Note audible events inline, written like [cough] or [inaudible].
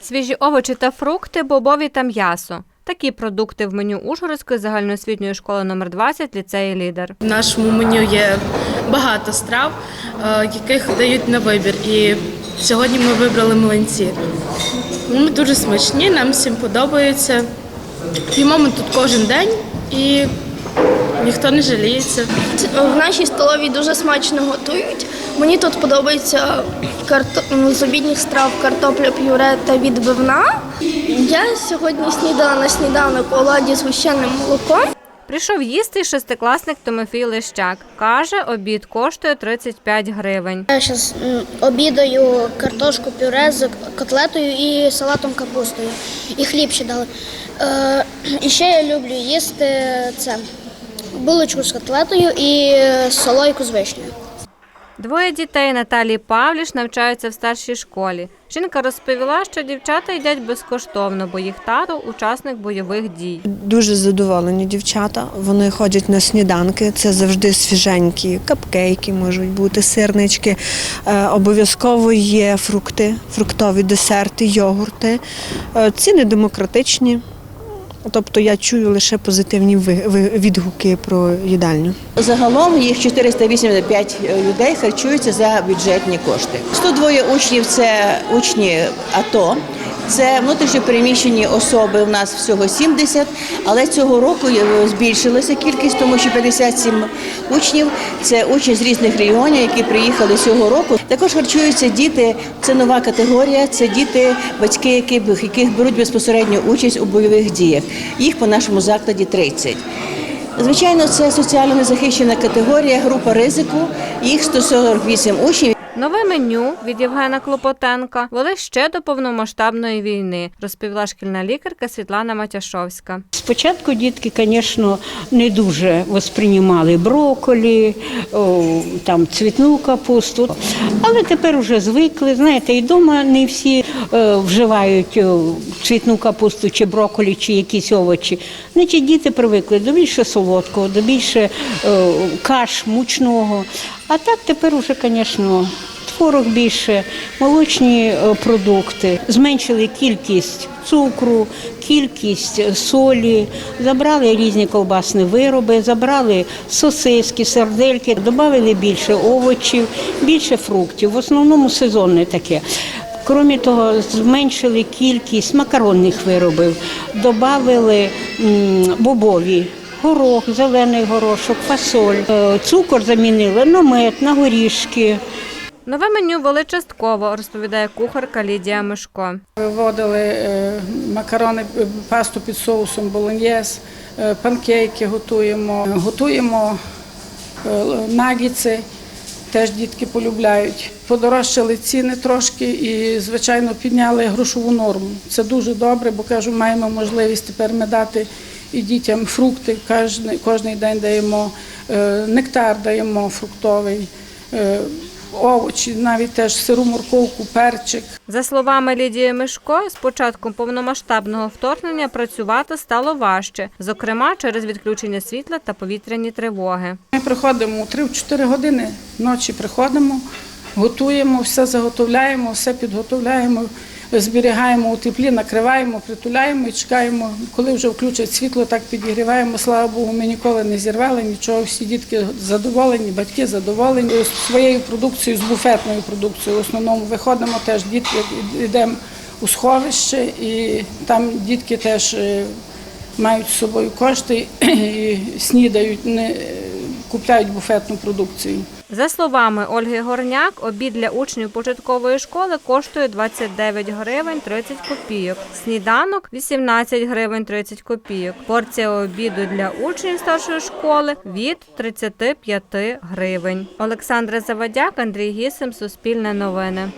Свіжі овочі та фрукти, бобові та м'ясо. Такі продукти в меню Ужгородської загальноосвітньої школи номер 20 ліцеї лідер. В нашому меню є багато страв, е, яких дають на вибір. І сьогодні ми вибрали млинці. Вони дуже смачні, нам всім подобаються. Їмо ми тут кожен день і ніхто не жаліється. В нашій столовій дуже смачно готують. Мені тут подобається карто... ну, з обідніх страв картопля пюре та відбивна. Я сьогодні снідала на сніданок оладі з гущеним молоком. Прийшов їсти шестикласник Тимофій Лищак. Каже, обід коштує 35 гривень. Я зараз обідаю картошку пюре з котлетою і салатом капустою. І хліб ще дали. Е, [clears throat] і ще я люблю їсти це булочку з котлетою і солойку з вишнею. Двоє дітей Наталії Павліш навчаються в старшій школі. Жінка розповіла, що дівчата їдять безкоштовно, бо їх тато учасник бойових дій. Дуже задоволені дівчата. Вони ходять на сніданки. Це завжди свіженькі капкейки, можуть бути сирнички. Е, обов'язково є фрукти, фруктові десерти, йогурти. Е, ціни демократичні. Тобто я чую лише позитивні відгуки про їдальню. Загалом їх 485 людей харчуються за бюджетні кошти. 102 учнів це учні АТО. Це внутрішньопереміщені особи. У нас всього 70, але цього року е, збільшилася кількість, тому що 57 учнів це учні з різних регіонів, які приїхали цього року. Також харчуються діти. Це нова категорія. Це діти, батьки, які яких беруть безпосередню участь у бойових діях. Їх по нашому закладі 30. Звичайно, це соціально незахищена категорія, група ризику. Їх 148 учнів. Нове меню від Євгена Клопотенка вели ще до повномасштабної війни, розповіла шкільна лікарка Світлана Матяшовська. Спочатку дітки, звісно, не дуже восприймали брокколі, там цвітну капусту, але тепер вже звикли. Знаєте, і вдома не всі е, вживають цвітну капусту чи брокколі, чи якісь овочі. Значить, діти привикли до більше солодкого, до більше каш мучного. А так тепер уже, звісно, творог більше, молочні е, продукти, зменшили кількість цукру, кількість е, солі, забрали різні колбасні вироби, забрали сосиски, сардельки, додали більше овочів, більше фруктів. В основному сезонне таке. Крім того, зменшили кількість макаронних виробів, додали бобові. Горох, зелений горошок, фасоль, Е, цукор замінили на мед, на горішки. Нове меню вели частково, розповідає кухарка Лідія Мишко. Виводили е, макарони, е, пасту під соусом болоньєз, е, панкейки готуємо, готуємо нагіци, теж дітки полюбляють. Подорожчали ціни трошки і, звичайно, підняли грошову норму. Це дуже добре, бо кажу, маємо можливість тепер ми дати і дітям фрукти. Кожен, день даємо нектар, даємо фруктовий. Овочі, навіть теж сиру морковку, перчик. За словами Лідії Мишко, з початком повномасштабного вторгнення працювати стало важче, зокрема через відключення світла та повітряні тривоги. Ми приходимо у 3-4 години ночі приходимо, готуємо, все заготовляємо, все підготовляємо, зберігаємо у теплі, накриваємо, притуляємо і чекаємо, коли вже включать світло, так підігріваємо. Слава Богу, ми ніколи не зірвали нічого. Всі дітки задоволені, батьки задоволені своєю продукцією, з буфетною продукцією. В основному виходимо теж дітки, йдемо у сховище, і там дітки теж е, мають з собою кошти [clears throat] і снідають, не купляють буфетну продукцію. За словами Ольги Горняк, обід для учнів початкової школи коштує 29 гривень 30 копійок. Сніданок 18 гривень 30 копійок. Порція обіду для учнів старшої школи від 35 гривень. Олександра Завадяк, Андрій Гісим, Суспільне новини.